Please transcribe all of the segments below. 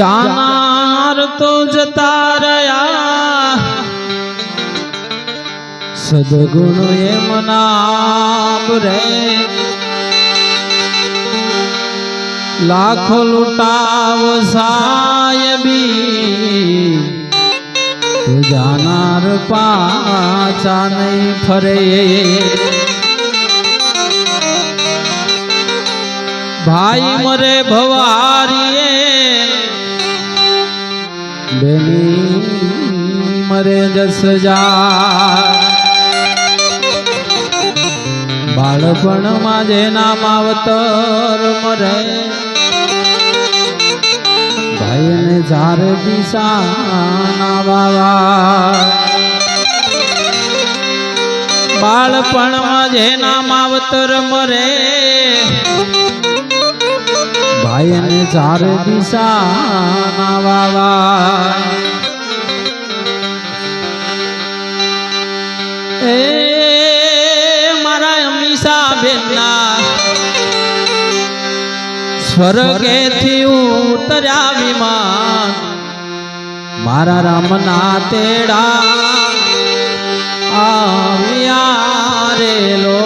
જાનાર તો જતા રહ્યા સદગુણ એમ નામ રે લાખો લૂંટાવ સાયબી તું જાનાર પાછા નહીં ફરે ભાઈ મરે ભવારીએ બેની મરે જસ જા બાળપણમાં જેના માવતર મરે ભાઈને ચાર દિશાના વાવા બાળપણમાં જેના માવતર મરે ભાઈને ચાર દિશા વાવા એ મારા અમીષા બેનના સ્વર્ગેથી ઉતર્યા વિમાન. મારા રામના તેડા આવ્યા રેલો.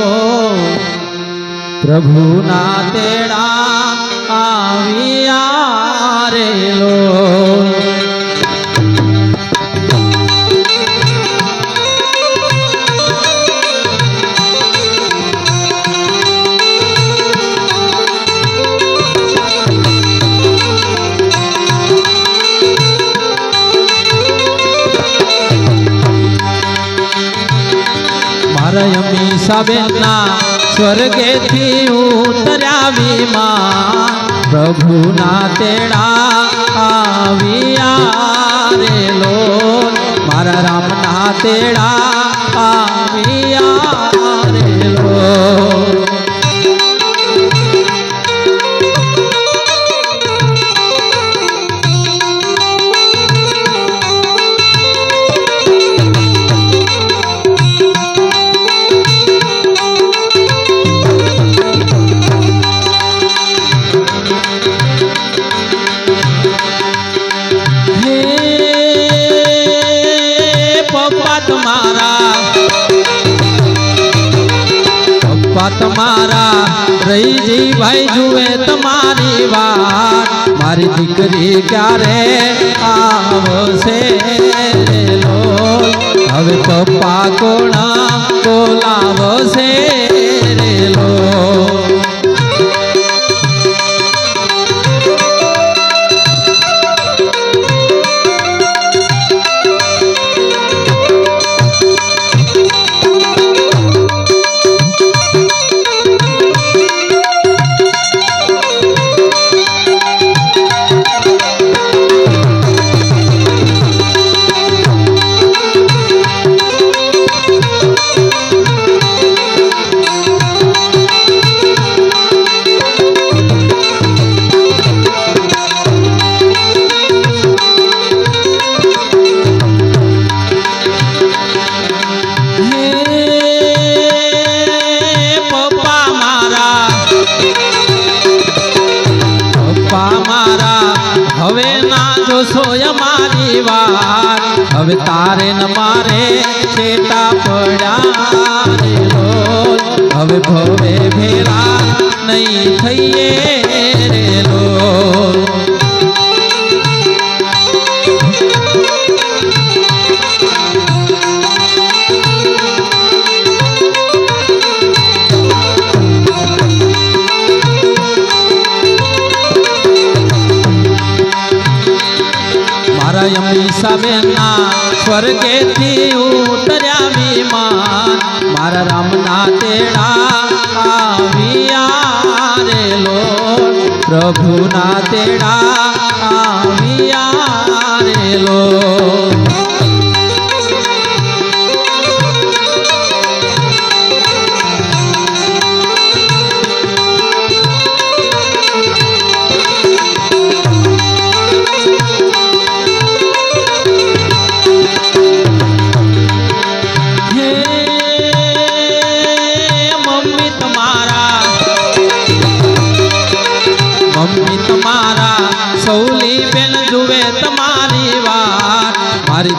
પ્રભુના તેડા આવ્યા રેલો મારા બેનના સ્વર્ગેથી ઉતર્યા વિમાન પ્રભુના તેડા આવ્યા રેલો મારા રામના તેડા આવ્યા તમારા પપ્પા તમારા રહીજી ભાઈ જુએ તમારી વાત મારી દીકરી ક્યારે આવશે? હવે પપ્પા કોણ બોલાવશે રે લોલ? અમારી વાર હવે તારે ન મારે છેટા પડ્યા હવે ભવે ભેરા નહીં થઈએ રે લોલ. સ્વર્ગેથી ઉતર્યા વિમાન. મારા રામના તેડા આવ્યા રે લો પ્રભુના તેડા આવ્યા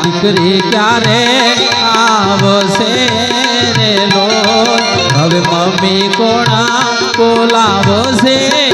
દીકરી ક્યારે આવશે રે લો? હવે મમ્મી કોણા બોલાવશે?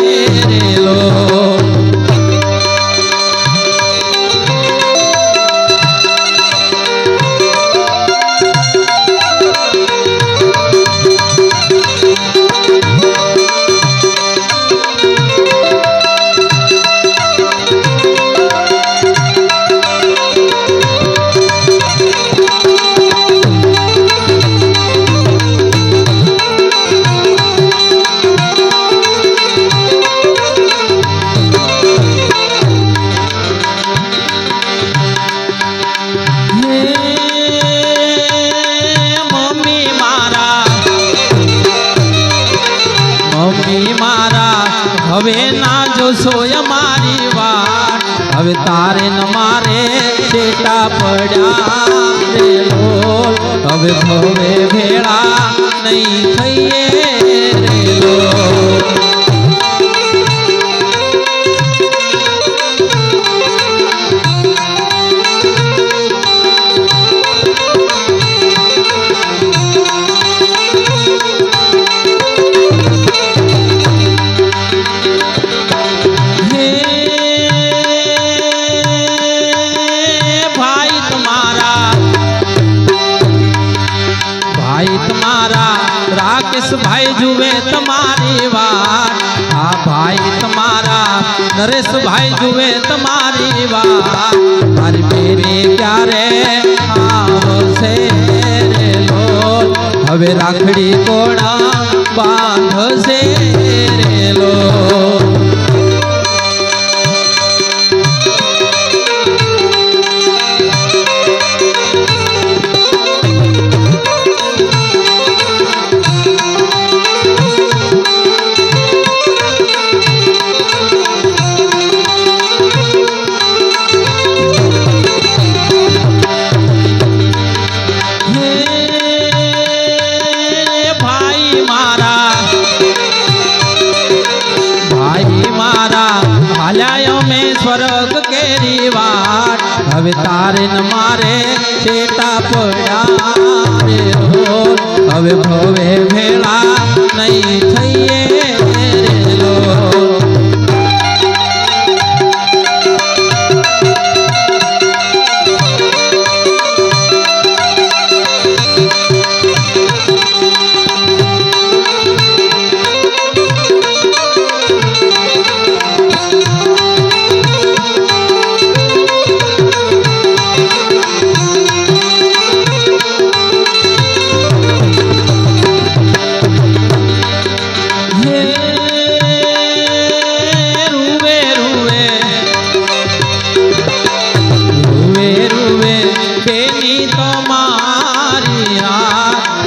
તારે ન મારે છેટા પડ્યા હવે ભવે ભેળા નહીં થઈએ નરેશભાઈ જુએ તમારી વાત. મારી બેને ક્યારે આવશે હવે રાખડી કોણા બાંધશે હવે તારે ન મારે છેટા પડ્યા હવે ભવે ભેળા નહીં થઈએ.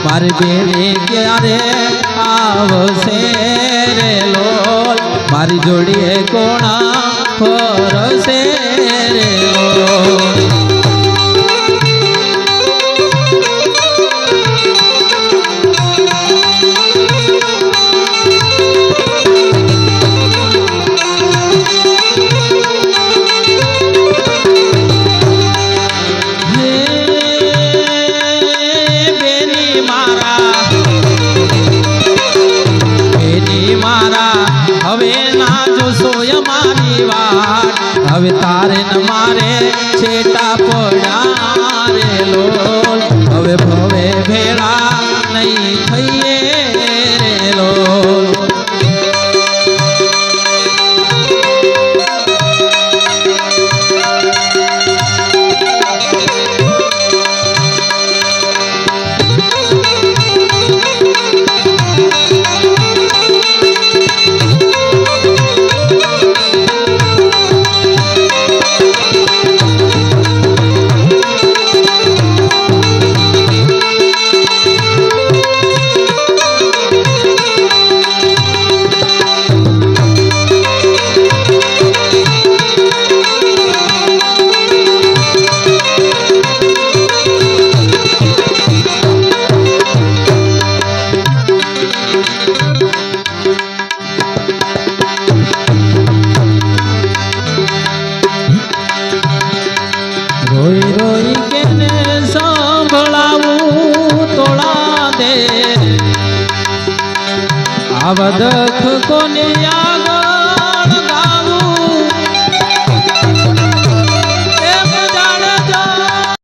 મારી બેની ક્યારે આવશે રે લોલ? મારી જોડીએ કોણા ફરશે રે લોલ? તારે ન મારે છેટા પડ્યા રે લોલ અવધખ કોને